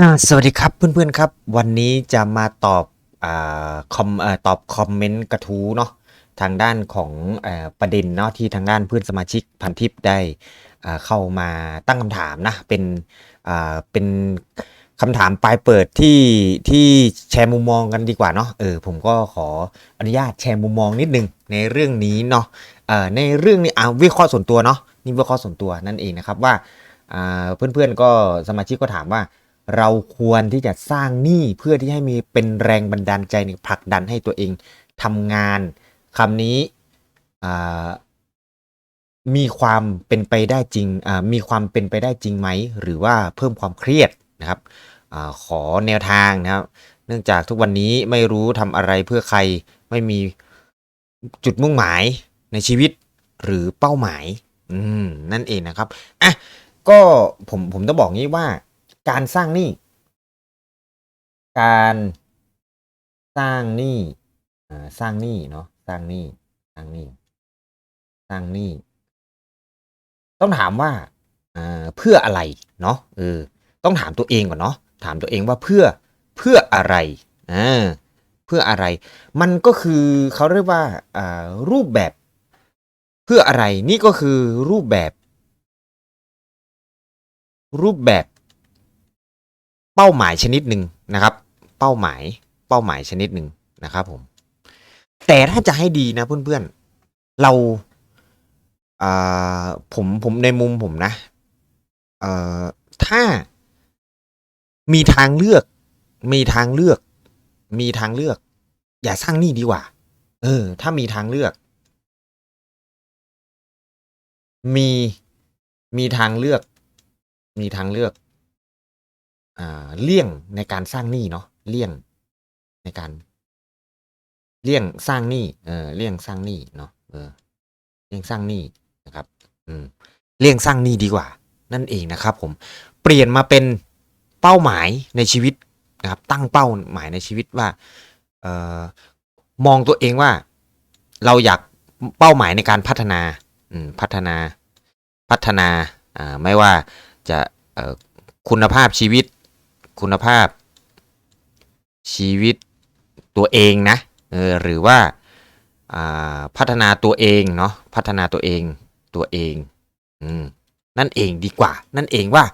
อ่าสวัสดีครับเพื่อนๆครับ วันนี้จะมาตอบอ่าคอมอ่อตอบคอมเมนต์กระทู้เนาะทางด้านของอ่อประเด็นเนาะที่ทางด้านเพื่อนสมาชิกพันทิปได้อ่าเข้ามาตั้งคำถามนะเป็นอ่าเป็นคำถามปลายเปิดที่ที่แชร์มุมมองกันดีกว่าเนาะเออผมก็ขออนุญาตแชร์มุมมองนิดนึงในเรื่องนี้เนาะเอ่อในเรื่องนี้อ่าวิเคราะห์ส่วนตัวเนาะนี่วิเคราะห์ส่วนตัวนั่นเองนะครับว่าอ่าเพื่อนๆก็สมาชิกก็ถามว่า เราควรที่จะสร้างหนี้เพื่อที่ให้มีเป็นแรงบันดาลใจในผลักดันให้ตัวเองทำงานคำนี้มีความเป็นไปได้จริงมีความเป็นไปได้จริงไหม หรือว่าเพิ่มความเครียดนะครับอขอแนวทางนะครับ เนื่องจากทุกวันนี้ไม่รู้ทำอะไรเพื่อใครไม่มีจุดมุ่งหมายในชีวิตหรือเป้าหมายอืมนั่นเองนะครับอะก็ผมผมต้องบอกงี้ว่า การสร้างหนี้ การสร้างหนี้อ่สร้างหนี้เนาะ สร้างหนี้ สร้างหนี้ สร้างหนี้ ต้องถามว่าเพื่ออะไรเนาะ เออ ต้องถามตัวเองก่อนเนาะ ถามตัวเองว่าเพื่อ เพื่ออะไร อ่า เพื่ออะไร มันก็คือเขาเรียกว่าอ่ารูปแบบ เพื่ออะไร นี่ก็คือรูปแบบ รูปแบบ เป้าหมายชนิดหนึ่งนะครับ เป้าหมายเป้าหมายชนิดหนึ่งนะครับผม แต่ถ้าจะให้ดีนะเพื่อนๆ เราอ่าผมผมในมุมผมนะเอ่อถ้ามีทางเลือก มีทางเลือก มีทางเลือก อย่าสร้างหนี้ดีกว่า เออ ถ้ามีทางเลือก มีมีทางเลือก มีทางเลือก เลี่ยงในการสร้างหนี้เนาะเลี่ยงในการ เลี่ยงสร้างหนี้เออเลี่ยงสร้างหนี้เนาะเออเลี่ยงสร้างหนี้นะครับ อืมเลี่ยงสร้างหนี้ดีกว่า นั่นเองนะครับ ผมเปลี่ยนมาเป็นเป้าหมายในชีวิตนะครับ ตั้งเป้าหมายในชีวิตว่าเอ่อมองตัวเองว่า เราอยากเป้าหมายในการพัฒนาอืมพัฒนาพัฒนาอ่าไม่ว่าจะเอ่อคุณภาพชีวิต คุณภาพ ชีวิตตัวเองนะเออหรือว่าอ่าพัฒนาตัวเองเนาะพัฒนาตัวเองตัวเองอืมนั่นเองดีกว่า นั่นเองว่า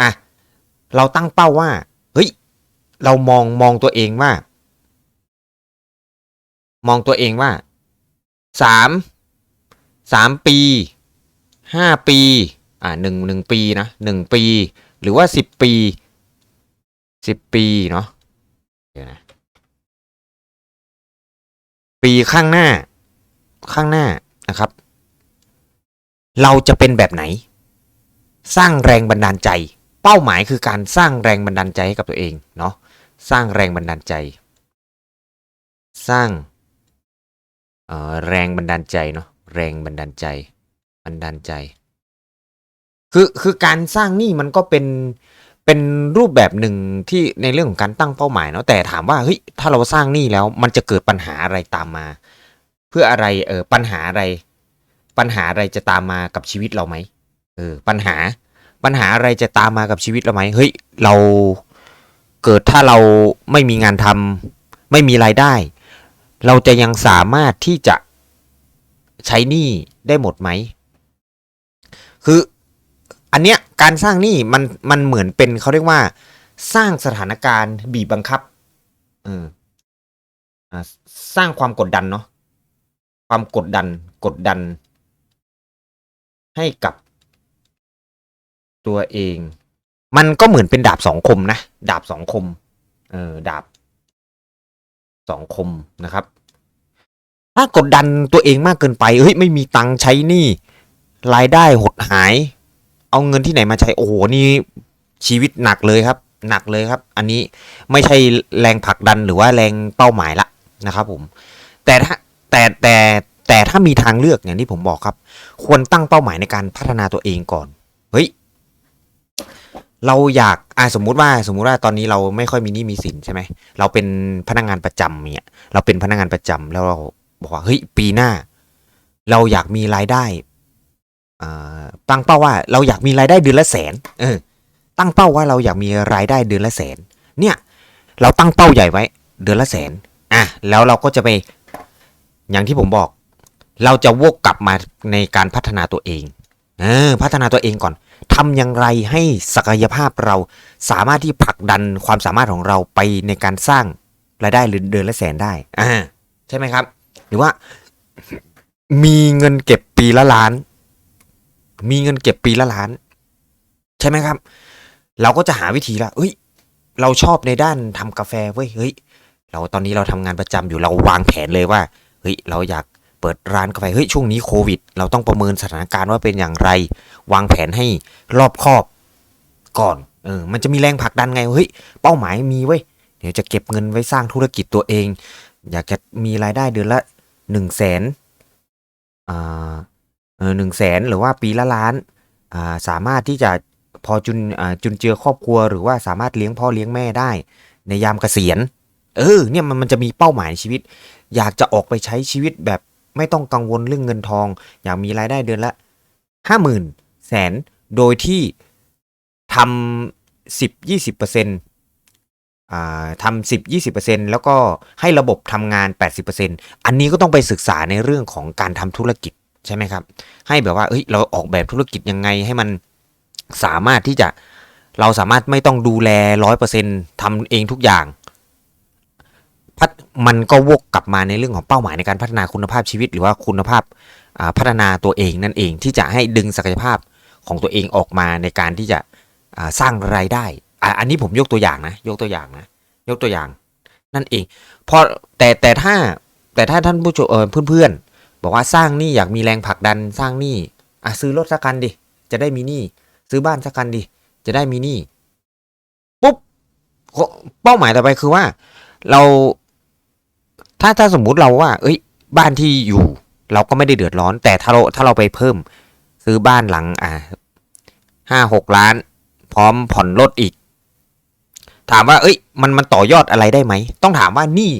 อะเราตั้งเป้าว่าเฮ้ยเรามองมองตัวเองว่า มองตัวเองว่าสามสามปีห้าปีอ่าหนึ่งหนึ่งปีนะหนึ่งปี หรือว่าสิบปี สิบปีเนาะเดี๋ยวนะ ปีข้างหน้า ข้างหน้านะครับ เราจะเป็นแบบไหน สร้างแรงบันดาลใจ เป้าหมายคือการสร้างแรงบันดาลใจให้กับตัวเองเนาะสร้างแรงบันดาลใจ สร้างเอ่อแรงบันดาลใจเนาะแรงบันดาลใจ บันดาลใจ คือคือการสร้างนี้มันก็เป็น เป็นรูปแบบหนึ่งที่ในเรื่องของการตั้งเป้าหมายเนาะแต่ถามว่าเฮ้ยถ้าเราสร้างหนี้แล้วมันจะเกิดปัญหาอะไรตามมา เพื่ออะไรเออปัญหาอะไร ปัญหาอะไรจะตามมากับชีวิตเราไหมเออปัญหาปัญหาอะไรจะตามมากับชีวิตเราไหมเฮ้ยเราเกิดถ้าเราไม่มีงานทำไม่มีรายได้ เราจะยังสามารถที่จะใช้หนี้ได้หมดไหม คือ อันเนี้ยการสร้างหนี้มันมันเหมือนเป็นเขาเรียกว่า สร้างสถานการณ์บีบบังคับเออสร้างความกดดันเนาะความกดดันกดดัน ให้กับตัวเอง มันก็เหมือนเป็นดาบสองคมนะ ดาบสองคม เออดาบสองคมนะครับ ถ้ากดดันตัวเองมากเกินไปเฮ้ยไม่มีตังค์ใช้หนี้รายได้หดหาย เอาเงินที่ไหนมาใช้โอ้โหนี่ชีวิตหนักเลยครับ หนักเลยครับ อันนี้ไม่ใช่แรงผลักดันหรือว่าแรงเป้าหมายละนะครับ ผม แต่ถ้าแต่แต่แต่ถ้ามีทางเลือกอย่างที่ผมบอกครับ ควรตั้งเป้าหมายในการพัฒนาตัวเองก่อนเฮ้ยเราอยากอ่าสมมุติว่าสมมุติว่าตอนนี้เราไม่ค่อยมีหนี้มีสินใช่ไหมเราเป็นพนักงานประจำเนี่ยเราเป็นพนักงานประจำแล้วเราบอกว่าเฮ้ยปีหน้า เราอยากมีรายได้ ตั้งเป้าว่าเราอยากมีรายได้เดือนละแสนเออตั้งเป้าว่าเราอยากมีรายได้เดือนละแสน เนี่ย เราตั้งเป้าใหญ่ไว้ เดือนละแสนอะแล้วเราก็จะไปอย่างที่ผมบอก เราจะวกกลับมาในการพัฒนาตัวเองเออพัฒนาตัวเองก่อนทำอย่างไรให้ศักยภาพเราสามารถที่ผลักดันความสามารถของเราไปในการสร้างรายได้หรือเดือนละแสนได้อ่าใช่ไหมครับ หรือว่า มีเงินเก็บปีละล้าน มีเงินเก็บปีละล้าน ใช่ไหมครับ เราก็จะหาวิธีละเฮ้ย เราชอบในด้านทำกาแฟเว้ยเฮ้ย เราตอนนี้เราทำงานประจำอยู่เราวางแผนเลยว่าเฮ้ยเราอยากเปิดร้านกาแฟเฮ้ยช่วงนี้โควิด เราต้องประเมินสถานการณ์ว่าเป็นอย่างไร วางแผนให้รอบคอบก่อนเออมันจะมีแรงผลักดันไงเฮ้ยเป้าหมายมีเว้ยเดี๋ยวจะเก็บเงินไว้สร้างธุรกิจตัวเอง อยากจะมีรายได้เดือนละหนึ่งแสนอ่า หนึ่งแสนหรือว่าปีละล้านาสามารถที่จะพอจุนจุนเจือครอบครัว หรือว่าสามารถเลี้ยงพ่อเลี้ยงแม่ได้ ในยามเกษียณ เออเนี่ยมันมันจะมีเป้าหมายชีวิต อยากจะออกไปใช้ชีวิตแบบไม่ต้องกังวลเรื่องเงินทอง อยากมีรายได้เดือนละห้าหมื่นแสนโดยที่ทำสิบยี่สิบเปอร์เซ็นต์ทำสิบยี่สิบเปอร์เซ็นต์แล้วก็ให้ระบบทำงานแปดสิบเปอร์เซ็นต์อันนี้ก็ต้องไปศึกษาในเรื่องของการทำธุรกิจ ใช่ไหมครับ ให้แบบว่าเอ้ยเราออกแบบธุรกิจยังไงให้มันสามารถที่จะเราสามารถไม่ต้องดูแลร้อยเปอร์เซ็นต์ทำเองทุกอย่างพัฒมันก็วกกลับมาในเรื่องของเป้าหมายในการพัฒนาคุณภาพชีวิต หรือว่าคุณภาพาพัฒนาตัวเองนั่นเองที่จะให้ดึงศักยภาพของตัวเองออกมาในการที่จะสร้างรายได้ อันนี้ผมยกตัวอย่างนะ ยกตัวอย่างนะ ยกตัวอย่าง นั่นเองพอแต่แต่ถ้าแต่ถ้าท่านผู้ชมเออเพื่อนๆ บอกว่าสร้างหนี้อยากมีแรงผลักดันสร้างหนี้อะซื้อรถสักคันดิ จะได้มีหนี้ซื้อบ้านสักคันดิ จะได้มีหนี้ปุ๊บเป้าหมายต่อไปคือว่า เราถ้าถ้าสมมุติเราว่า เอ้ย บ้านที่อยู่ เราก็ไม่ได้เดือดร้อน แต่ถ้าเราถ้าเราไปเพิ่ม ซื้อบ้านหลัง อ่าห้าหกล้าน พร้อมผ่อนรถอีก ถามว่า เอ้ย มันมันต่อยอดอะไรได้ไหม ต้องถามว่านี้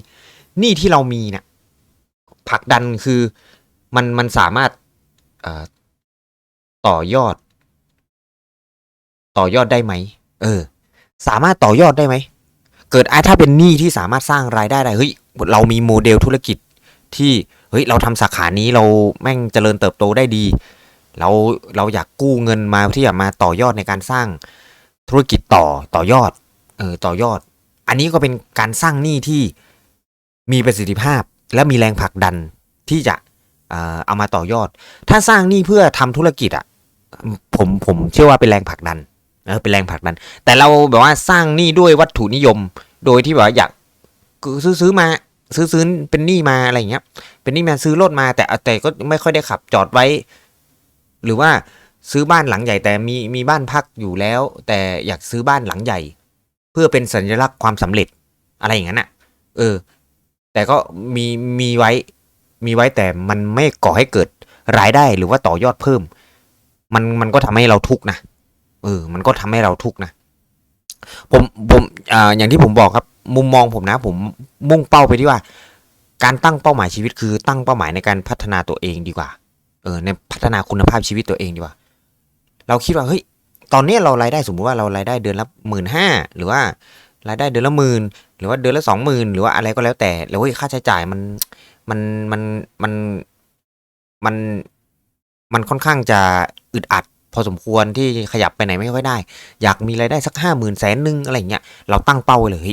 หนี้ที่เรามีเนี่ยผลักดันคือ มันมันสามารถเอ่อต่อยอด ต่อยอดได้ไหมเออ สามารถต่อยอดได้ไหมเกิดไอ้ถ้าเป็นหนี้ที่สามารถสร้างรายได้ได้เฮ้ยเรามีโมเดลธุรกิจที่เฮ้ยเราทำสาขานี้เราแม่งเจริญเติบโตได้ดี เราเราอยากกู้เงินมาที่จะมาต่อยอดในการสร้างธุรกิจต่อต่อยอดเออต่อยอด อันนี้ก็เป็นการสร้างหนี้ที่มีประสิทธิภาพและมีแรงผลักดันที่จะ เออเอามาต่อยอด ถ้าสร้างหนี้เพื่อทำธุรกิจอะผมผมเชื่อว่าเป็นแรงผลักดันเออเป็นแรงผลักดัน แต่เราแบบว่าสร้างหนี้ด้วยวัตถุนิยม โดยที่แบบว่าอยากซื้อซื้อมาซื้อซื้อเป็นหนี้มาอะไรเงี้ย เป็นหนี้มาซื้อรถมาแต่แต่ก็ไม่ค่อยได้ขับจอดไว้ หรือว่าซื้อบ้านหลังใหญ่แต่มีมีบ้านพักอยู่แล้ว แต่อยากซื้อบ้านหลังใหญ่ เพื่อเป็นสัญลักษณ์ความสำเร็จอะไรอย่างนั้นอะ เออ แต่ก็มีมีไว้ มีไว้แต่มันไม่ก่อให้เกิดรายได้หรือว่าต่อยอดเพิ่ม มันมันก็ทำให้เราทุกข์นะเออ มันก็ทำให้เราทุกข์นะผมผมอ่าอย่างที่ผมบอกครับ มุมมองผมนะ ผมมุ่งเป้าไปที่ว่า การตั้งเป้าหมายชีวิตคือตั้งเป้าหมายในการพัฒนาตัวเองดีกว่า เออ ในพัฒนาคุณภาพชีวิตตัวเองดีกว่า เราคิดว่าเฮ้ยตอนนี้เรารายได้สมมุติว่าเรารายได้เดือนละหมื่นห้าหรือว่ารายได้เดือนละหมื่นหรือว่าเดือนละสองหมื่นหรือว่าอะไรก็แล้วแต่แล้วเฮ้ยค่าใช้จ่ายมัน มันมันมันมันมันค่อนข้างจะอึดอัด พอสมควรที่ขยับไปไหนไม่ค่อยได้ อยากมีรายได้สักห้าหมื่นแสนหนึ่งอะไรเงี้ยเราตั้งเป้าไว้เลย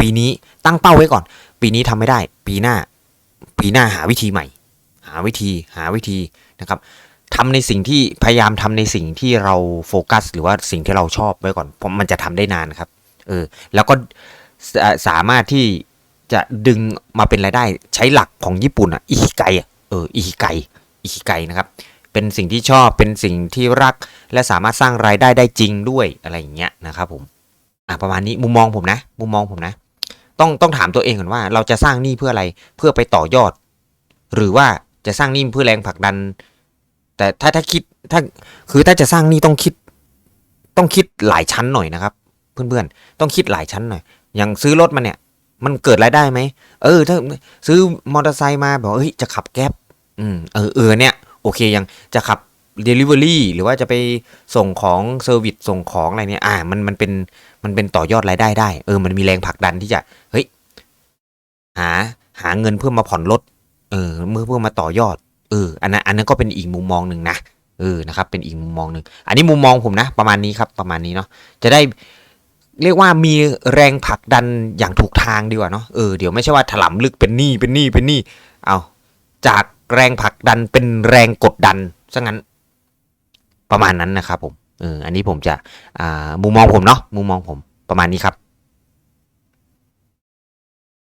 ปีนี้ตั้งเป้าไว้ก่อน ปีนี้ทำไม่ได้ ปีหน้า ปีหน้าหาวิธีใหม่ หาวิธีหาวิธีนะครับทำในสิ่งที่พยายามทำในสิ่งที่เราโฟกัส หรือว่าสิ่งที่เราชอบไว้ก่อนเพราะมันจะทำได้นานครับเออแล้วก็สามารถที่ จะดึงมาเป็นรายได้ใช้หลักของญี่ปุ่นอะอิคิไกอะเอออิคิไกอิคิไกนะครับเป็นสิ่งที่ชอบเป็นสิ่งที่รัก และสามารถสร้างรายได้ได้จริงด้วยอะไรอย่างเงี้ยนะครับผมอะประมาณนี้มุมมองผมนะมุมมองผมนะ ต้องต้องถามตัวเองก่อนว่า เราจะสร้างหนี้เพื่ออะไรเพื่อไปต่อยอด หรือว่าจะสร้างหนี้เพื่อแรงผลักดัน แต่ถ้าถ้าคิดถ้าคือถ้าจะสร้างหนี้ต้องคิด ต้องคิดหลายชั้นหน่อยนะครับ เพื่อนๆต้องคิดหลายชั้นหน่อยอย่างซื้อรถมาเนี่ย มันเกิดรายได้ไหมเออ ถ้าซื้อมอเตอร์ไซค์มาบอกเฮ้ยจะขับแก๊ปอืมเออเออเนี่ยโอเคยังจะขับ Delivery หรือว่าจะไปส่งของเซอร์วิสส่งของอะไรเนี่ย อ่า มันมันเป็นมันเป็นต่อยอดรายได้ได้ เออ มันมีแรงผลักดันที่จะเฮ้ยหาหาเงินเพื่อมาผ่อนรถเออเมื่อเพื่อมาต่อยอดเอออันนั้นอันนั้นก็เป็นอีกมุมมองหนึ่งนะเออนะครับ เป็นอีกมุมมองหนึ่งอันนี้มุมมองผมนะ ประมาณนี้ครับประมาณนี้เนาะจะได้ เรียกว่ามีแรงผลักดันอย่างถูกทางดีกว่าเนาะเออเดี๋ยวไม่ใช่ว่าถลำลึกเป็นหนี้เป็นหนี้เป็นหนี้เอาจากแรงผลักดันเป็นแรงกดดันซะงั้น ประมาณนั้นนะครับผมเอออันนี้ผมจะอ่ามุมมองผมเนาะมุมมองผมประมาณนี้ครับ